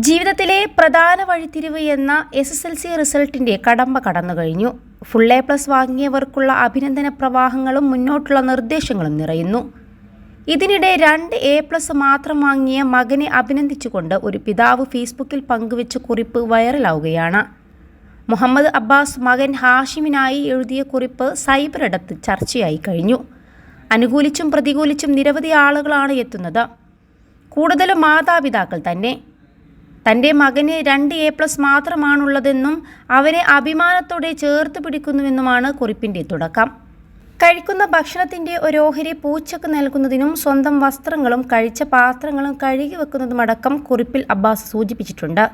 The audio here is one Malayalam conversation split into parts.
ജീവിതത്തിലെ പ്രധാന വഴിത്തിരിവ് എന്ന എസ് എസ് എൽ സി റിസൾട്ടിന്റെ കടമ്പ കടന്നു കഴിഞ്ഞു. ഫുൾ എ പ്ലസ് വാങ്ങിയവർക്കുള്ള അഭിനന്ദന പ്രവാഹങ്ങളും മുന്നോട്ടുള്ള നിർദ്ദേശങ്ങളും നിറയുന്നു. ഇതിനിടെ രണ്ട് എ പ്ലസ് മാത്രം വാങ്ങിയ മകനെ അഭിനന്ദിച്ചുകൊണ്ട് ഒരു പിതാവ് ഫേസ്ബുക്കിൽ പങ്കുവച്ച കുറിപ്പ് വൈറലാവുകയാണ്. മുഹമ്മദ് അബ്ബാസ് മകൻ ഹാഷിമിനായി എഴുതിയ കുറിപ്പ് സൈബറിടത്ത് ചർച്ചയായി കഴിഞ്ഞു. അനുകൂലിച്ചും പ്രതികൂലിച്ചും നിരവധി ആളുകളാണ് എത്തുന്നത്. കൂടുതലും മാതാപിതാക്കൾ തന്നെ. തന്റെ മകന് രണ്ട് എ പ്ലസ് മാത്രമാണുള്ളതെന്നും അവനെ അഭിമാനത്തോടെ ചേർത്ത് പിടിക്കുന്നുവെന്നുമാണ് കുറിപ്പിന്റെ തുടക്കം. കഴിക്കുന്ന ഭക്ഷണത്തിന്റെ ഒരു ഓഹരി പൂച്ചക്ക് നൽകുന്നതിനും സ്വന്തം വസ്ത്രങ്ങളും കഴിച്ച പാത്രങ്ങളും കഴുകി വെക്കുന്നതുമടക്കം കുറിപ്പിൽ അബ്ബാസ് സൂചിപ്പിച്ചിട്ടുണ്ട്.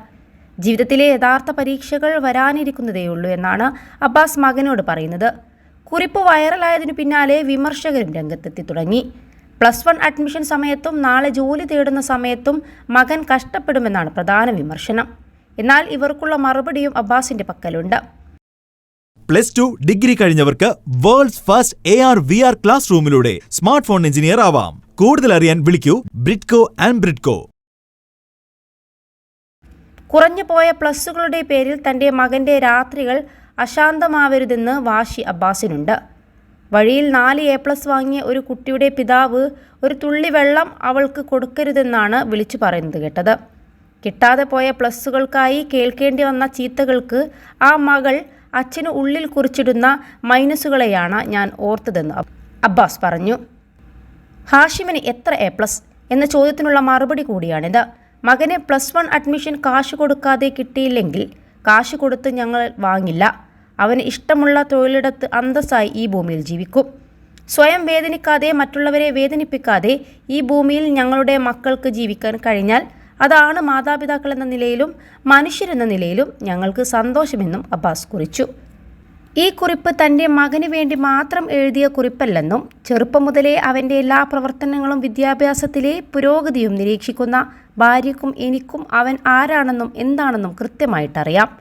ജീവിതത്തിലെ യഥാർത്ഥ പരീക്ഷകൾ വരാനിരിക്കുന്നതേയുള്ളൂ എന്നാണ് അബ്ബാസ് മകനോട് പറയുന്നത്. കുറിപ്പ് വൈറലായതിനു പിന്നാലെ വിമർശകരും രംഗത്തെത്തി തുടങ്ങി. പ്ലസ് വൺ അഡ്മിഷൻ സമയത്തും നാളെ ജോലി തേടുന്ന സമയത്തും മകൻ കഷ്ടപ്പെടുമെന്നാണ് പ്രധാന വിമർശനം. എന്നാൽ ഇവർക്കുള്ള മറുപടിയും അബ്ബാസിന്റെ പക്കലുണ്ട്. Plus two degree കഴിഞ്ഞവർക്ക് world's first A R V R class റൂമിലൂടെ smart phone engineer ആവാം. കൂടുതൽ അറിയാൻ വിളിക്കൂ ബ്രിഡ്കോ ആൻഡ് ബ്രിഡ്കോ. കുറഞ്ഞു പോയ പ്ലസ്സുകളുടെ പേരിൽ തന്റെ മകന്റെ രാത്രികൾ അശാന്തമാവരുതെന്ന് വാശി അബ്ബാസിനുണ്ട്. വഴിയിൽ നാല് എ പ്ലസ് വാങ്ങിയ ഒരു കുട്ടിയുടെ പിതാവ് ഒരു തുള്ളി വെള്ളം അവൾക്ക് കൊടുക്കരുതെന്നാണ് വിളിച്ചു പറയുന്നത് കേട്ടത്. കിട്ടാതെ പോയ പ്ലസ്സുകൾക്കായി കേൾക്കേണ്ടി വന്ന ചീത്തകൾക്ക് ആ മകൾ അച്ഛന് ഉള്ളിൽ കുറിച്ചിടുന്ന മൈനസുകളെയാണ് ഞാൻ ഓർത്തതെന്ന് അബ്ബാസ് പറഞ്ഞു. ഹാഷിമിന് എത്ര എ പ്ലസ്? എന്ന ചോദ്യത്തിനുള്ള മറുപടി കൂടിയാണിത്. മകനെ പ്ലസ് വൺ അഡ്മിഷൻ കാശ് കൊടുക്കാതെ കിട്ടിയില്ലെങ്കിൽ കാശ് കൊടുത്ത് ഞങ്ങൾ വാങ്ങില്ല. അവന് ഇഷ്ടമുള്ള തൊഴിലിടത്ത് അന്തസ്സായി ഈ ഭൂമിയിൽ ജീവിക്കും. സ്വയം വേദനിക്കാതെ മറ്റുള്ളവരെ വേദനിപ്പിക്കാതെ ഈ ഭൂമിയിൽ ഞങ്ങളുടെ മക്കൾക്ക് ജീവിക്കാൻ കഴിഞ്ഞാൽ അതാണ് മാതാപിതാക്കൾ എന്ന നിലയിലും മനുഷ്യരെന്ന നിലയിലും ഞങ്ങൾക്ക് സന്തോഷമെന്നും അബ്ബാസ് കുറിച്ചു. ഈ കുറിപ്പ് തന്റെ മകന് വേണ്ടി മാത്രം എഴുതിയ കുറിപ്പല്ലെന്നും ചെറുപ്പം മുതലേ അവന്റെ എല്ലാ പ്രവർത്തനങ്ങളും വിദ്യാഭ്യാസത്തിലെ പുരോഗതിയും നിരീക്ഷിക്കുന്ന ഭാര്യയ്ക്കും എനിക്കും അവൻ ആരാണെന്നും എന്താണെന്നും കൃത്യമായിട്ടറിയാം.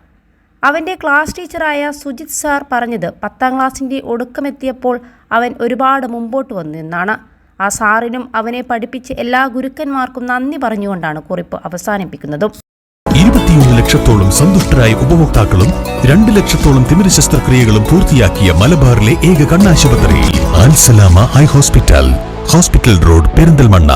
അവന്റെ ക്ലാസ് ടീച്ചറായ സുജിത് സാർ പറഞ്ഞത് പത്താം ക്ലാസ്സിന്റെ ഒടുക്കമെത്തിയപ്പോൾ അവൻ ഒരുപാട് മുമ്പോട്ട് വന്നു എന്നാണ്. ആ സാറിനും അവനെ പഠിപ്പിച്ച എല്ലാ ഗുരുക്കന്മാർക്കും നന്ദി പറഞ്ഞുകൊണ്ടാണ് കുറിപ്പ് അവസാനിപ്പിക്കുന്നതും. ഇരുപത്തിയൊന്ന് ലക്ഷത്തോളം സന്തുഷ്ടരായ ഉപഭോക്താക്കളും രണ്ട് ലക്ഷത്തോളം തിമിര ശസ്ത്രക്രിയകളും പൂർത്തിയാക്കിയ മലബാറിലെ ഏക കണ്ണാശുപത്രി Alsalama eye hospital hospital road Perinthalmanna.